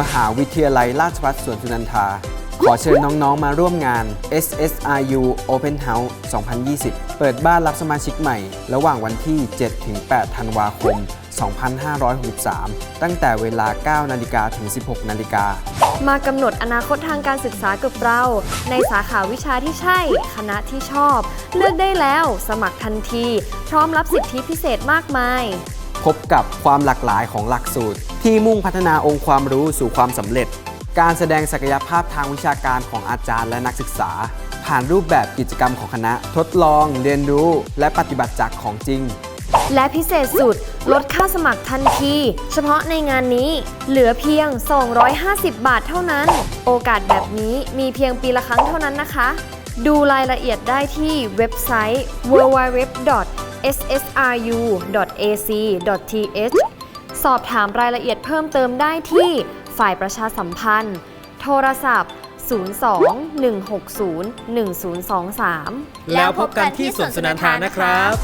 มหาวิทยาลัยราชภัฏสวนสุนันทา ขอเชิญน้อง ๆ มาร่วมงาน SSRU Open House 2020 เปิดบ้านรับสมาชิกใหม่ ระหว่างวันที่ 7-8 ธันวาคม 2563 ตั้งแต่เวลา 9 นาฬิกาถึง 16 นาฬิกามากำหนดอนาคตทางการศึกษากับเรา ในสาขาวิชาที่ใช่ คณะที่ชอบ เลือกได้แล้ว สมัครทันที พร้อมรับสิทธิพิเศษมากมาย พบกับความหลากหลายของหลักสูตร ที่มุ่งพัฒนาองค์ความรู้สู่ความสำเร็จ การแสดงศักยภาพทางวิชาการของอาจารย์และนักศึกษา ผ่านรูปแบบกิจกรรมของคณะ ทดลอง เรียนรู้ และปฏิบัติจากของจริง และพิเศษสุดลดค่าสมัครทันที เฉพาะในงานนี้เหลือเพียง 250 บาทเท่านั้น โอกาสแบบนี้มีเพียงปีละครั้งเท่านั้นนะคะ ดูรายละเอียดได้ที่เว็บไซต์ www.ssru.ac.th สอบถามรายละเอียดเพิ่มเติมได้ที่ฝ่ายประชาสัมพันธ์ โทรศัพท์ 02 160 1023 แล้วพบกันที่สวนสนันทานะครับ